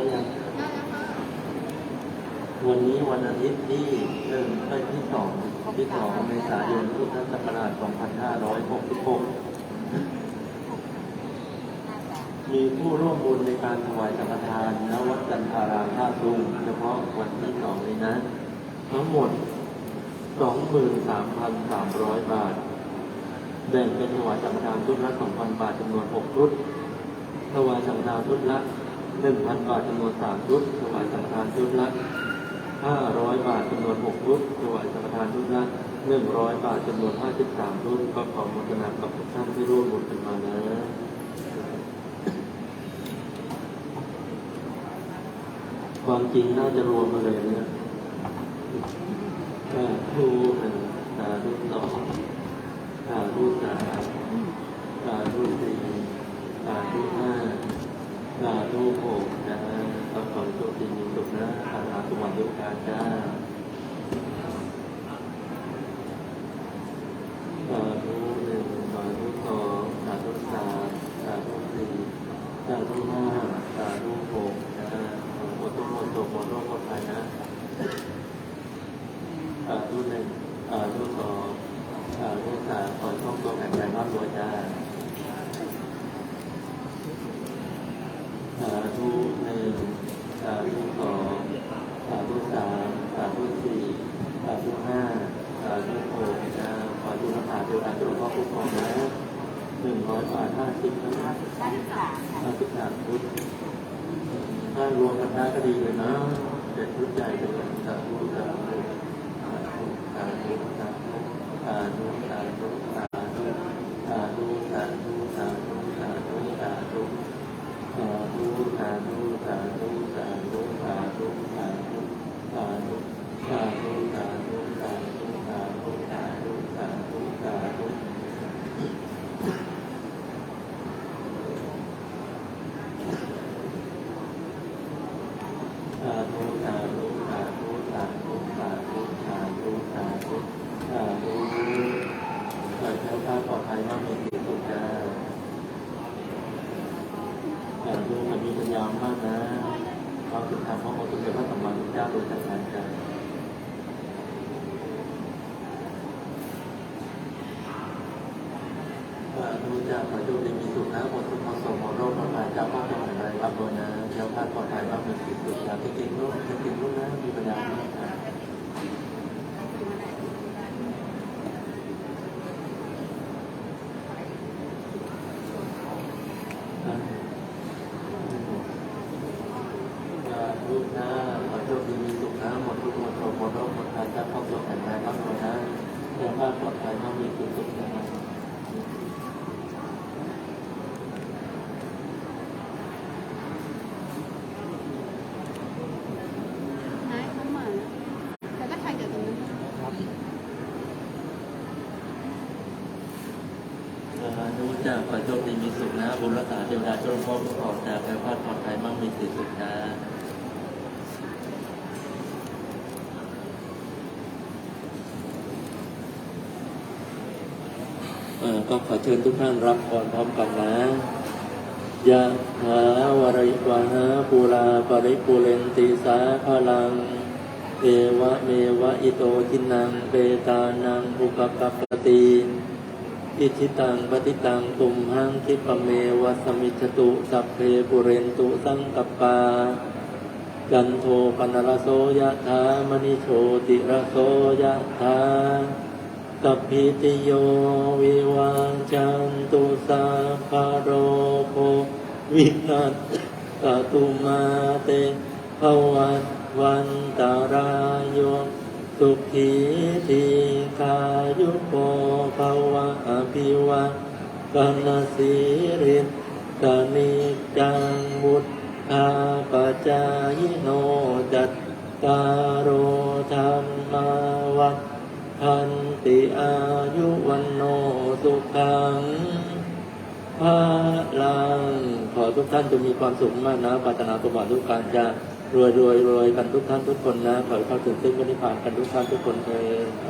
ได้ยังวันนี้วันอาทิตย์ที่หนึ่งไปที่สองที่สองเมษายนพุทธศักราช 2566 มีผู้ร่วมบุญในการถวายสังฆทานณวัดจันทารามท่าตุงเฉพาะวันที่สองนี้นะ ทั้งหมด 23,300 บาท แบ่งเป็นถวายสังฆทานชุดละ 2,000 บาทจำนวน6ชุดถวายสังฆทานชุดละ 1,000บาทจำนวน3ชุดถวายสังฆทานชุดละ500บาทจำนวน6ชุดถวายสังฆทานชุดละ100บาทจำนวน53ชุดก็ขอมทนากับทุกท่านที่ร่วมบุญกันมานะความจริงน่าจะรวมมาเลยเนี่ยสาธุหนึ่งสาธุ สาธุหนึ่งสาธุ โดูพระผาเทวดาเจ้าพ่อคุ้มครองนะหนึ่งร้อยบาทห้าสิบนะได้สามค่ะห้าสิบสามชุดถ้ารวมกันได้ก็ดีเลยนะเด็ดชุดใหญ่เลย ทาการใจาธุจ้าขอโชคดีมีสุขนะหมดทุกข์หมดโศกหมดโรคหมดภัยจ้าพ่อเจ้าแห่งไรรับโดยนะเจ้าข้าปลอดภัยมากมี যাতে কেন্দ্র কেন্দ্র าธุจ้าขอโชคดีมีสุขนะ บุญรักษาเทวดาจ้าพ่อผู้ปกครองจากแผ่พาดปลอดภัยมั่งมีสีสุขนะก็ขอเชิญทุกท่านรับพรพร้อมกันนะยะถาวริวหาปูราปริปุเรนติสาพลังเอวะเมวะอิโตทินังเปตานังอุปกัปปติ อิทิตังปฏิตังตุมหังคิปเมวะสมิจฉตุสัพเพปุเรนตุสังกัปปาจันโทปนรโสยะถามณิโชติระโสยะถากัพพิติโยวิวาจันตุสาภโรโควินัสสตุมาเตภวัตวันตารายโย สุขีทีคายุโกภวะอภิวะกนสีริสกนิจังวุฒอาปจายโนจัตตารโอธรรมาวัฏทันติอายุวันโนสุขังพาลังขอทุกท่านจงมีความสุขมากนะปรารถนาสมบัติทุกการจะ รวยรวยรวยกันทุกท่านทุกคนนะขอให้เข้าถึงซึ่งนิพพานกันทุกท่านทุกคนเถิด